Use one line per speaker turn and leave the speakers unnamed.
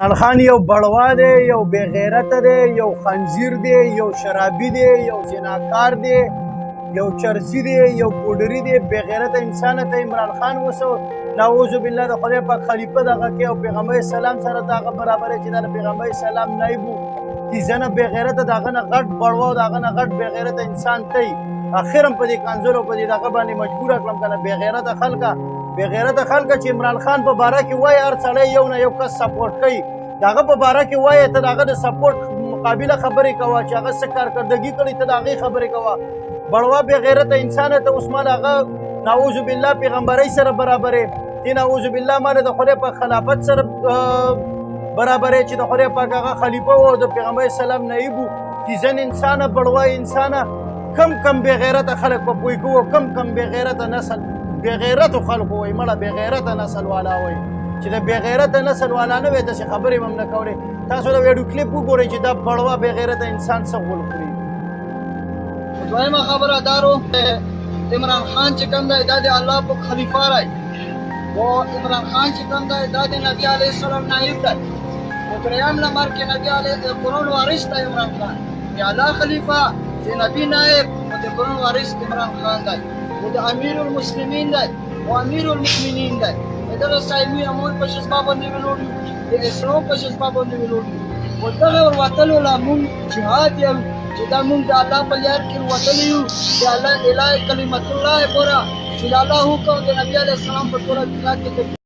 خان یو بړوا دی یو بې غیرته دی یو خنزیر دی یو شرابي دی یو جناکار دی یو چرسی دی یو پوډری دی بې غیرته انسان ته عمران خان وسو. نعوذ بالله د خدای پاک خلیفہ دغه کې او پیغمبر سلام سره دغه برابر چې د پیغمبر سلام نایبو کی زنه بې غیرته دغه نه غټ بړوا دغه نه غټ بې غیرته انسان ته اخرم په دې کنزلو په دې دغه باندې مجبور کړم کنه بې غیرته خلکا بې غیرته خلکا چې عمران خان په باره کې وای هر سړی یو نه یو کس سپورټ کوي. داغه په باره کې وای ته داغه د سپورټ مقابله خبرې کوه چې هغه څه کارکردګي کړي ته داغه خبرې کوه. بړوا بې غیرته انسان ته اوس مال هغه نعوذ بالله پیغمبري سره برابرې. دي نعوذ بالله مال د خدای په خلافت سره برابرې چې د خدای پاک هغه خلیفہ او د پیغمبر سلام نایبو چې ځن انسان بړوا انسان کم کم بې غیرته خلک په پوي کوو کم کم بې غیرته نسل بې غیرته خلکو وای مړه بې غیرته نسل والا وای. چې د بې غیرته نسل والا نه وي داسې خبرې هم نه کولې. تاسو د ویډیو کلیپ وګورئ چې دا بړوا بې غیرته انسان څه غول خوري.
دویمه خبره دارو عمران خان چې کوم دی دا د الله په خلیفہ راي او عمران خان چې کوم دی دا د نبی علی السلام نائب دی. او دریم نمبر کې نبی علی قرآن وارث دی عمران خان. د الله خلیفہ د نبی نائب او د قرآن وارث عمران خان دی د امیر المسلمین دی. او امیر المؤمنین دی. دغه سایمي امور په شسبا باندې ویلوړي د اسلام په شسبا باندې ویلوړي او دغه وتلو لا مونږ جهاد یو چې دا مونږ د الله په لار کې وتلی یو. د الله الهي کلمت الله پورا. چې الله حکم د نبی علی السلام په پورا کې